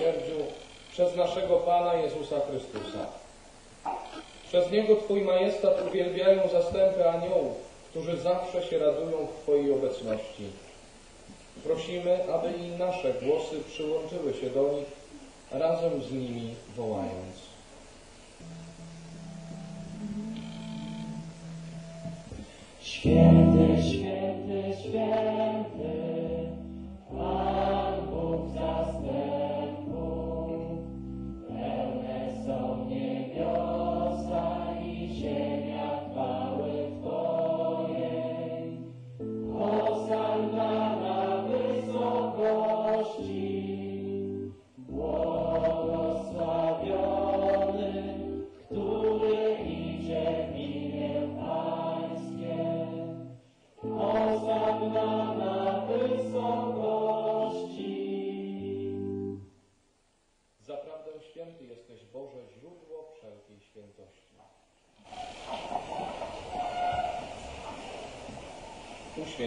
miłosierdziu przez naszego Pana Jezusa Chrystusa. Przez Niego Twój majestat uwielbiają zastępy aniołów, którzy zawsze się radują w Twojej obecności. Prosimy, aby i nasze głosy przyłączyły się do nich, razem z nimi wołając. Święty, święty,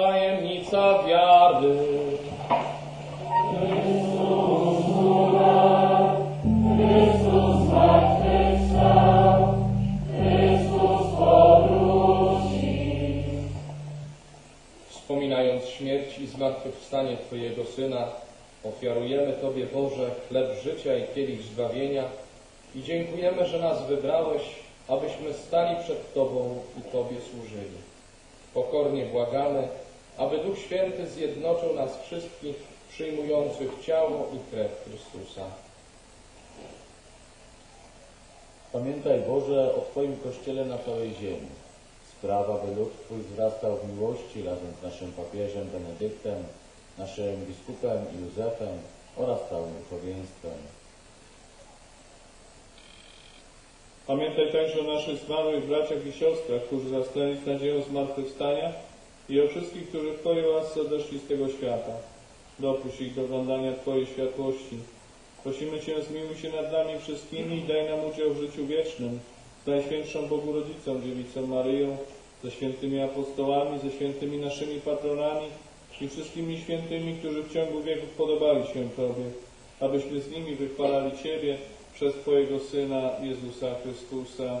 Tajemnica wiary. Chrystus zmartwychwstał, Chrystus powróci. Wspominając śmierć i zmartwychwstanie Twojego Syna, ofiarujemy Tobie, Boże, chleb życia i kielich zbawienia i dziękujemy, że nas wybrałeś, abyśmy stali przed Tobą i Tobie służyli. Pokornie błagamy, aby Duch Święty zjednoczył nas wszystkich przyjmujących ciało i krew Chrystusa. Pamiętaj Boże o Twoim Kościele na całej ziemi. Sprawa, by lud Twój wzrastał w miłości razem z naszym papieżem Benedyktem, naszym biskupem Józefem oraz całym duchowieństwem. Pamiętaj także o naszych zmarłych braciach i siostrach, którzy zasnęli z nadzieją zmartwychwstania i o wszystkich, którzy w Twojej łasce odeszli z tego świata. Dopuść ich do oglądania Twojej światłości. Prosimy Cię, zmiłuj się nad nami wszystkimi i daj nam udział w życiu wiecznym. Z Najświętszą Bogu Rodzicą, Dziewicą Maryją, ze świętymi apostołami, ze świętymi naszymi patronami i wszystkimi świętymi, którzy w ciągu wieków podobali się Tobie, abyśmy z nimi wychwalali Ciebie przez Twojego Syna Jezusa Chrystusa.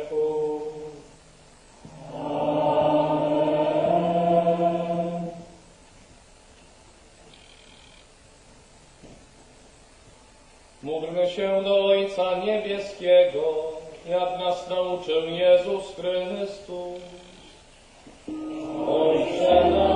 Módlmy się do Ojca Niebieskiego, jak nas nauczył Jezus Chrystus. Ojcze nasz,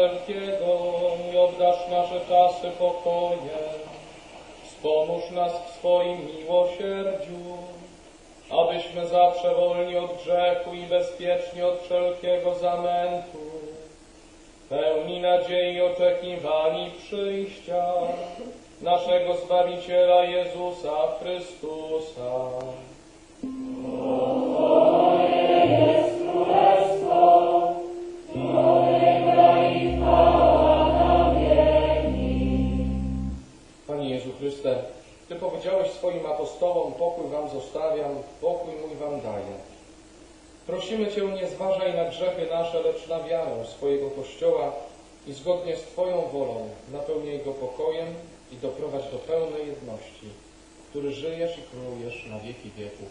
wszelkiego i obdarz nasze czasy pokojem. Wspomóż nas w swoim miłosierdziu, abyśmy zawsze wolni od grzechu i bezpieczni od wszelkiego zamętu, pełni nadziei oczekiwani przyjścia naszego Zbawiciela Jezusa Chrystusa. Prosimy Cię, nie zważaj na grzechy nasze, lecz na wiarę swojego Kościoła i zgodnie z Twoją wolą napełnij go pokojem i doprowadź do pełnej jedności, który żyjesz i królujesz na wieki wieków.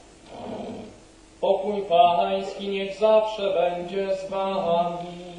Pokój Pański niech zawsze będzie z Wami.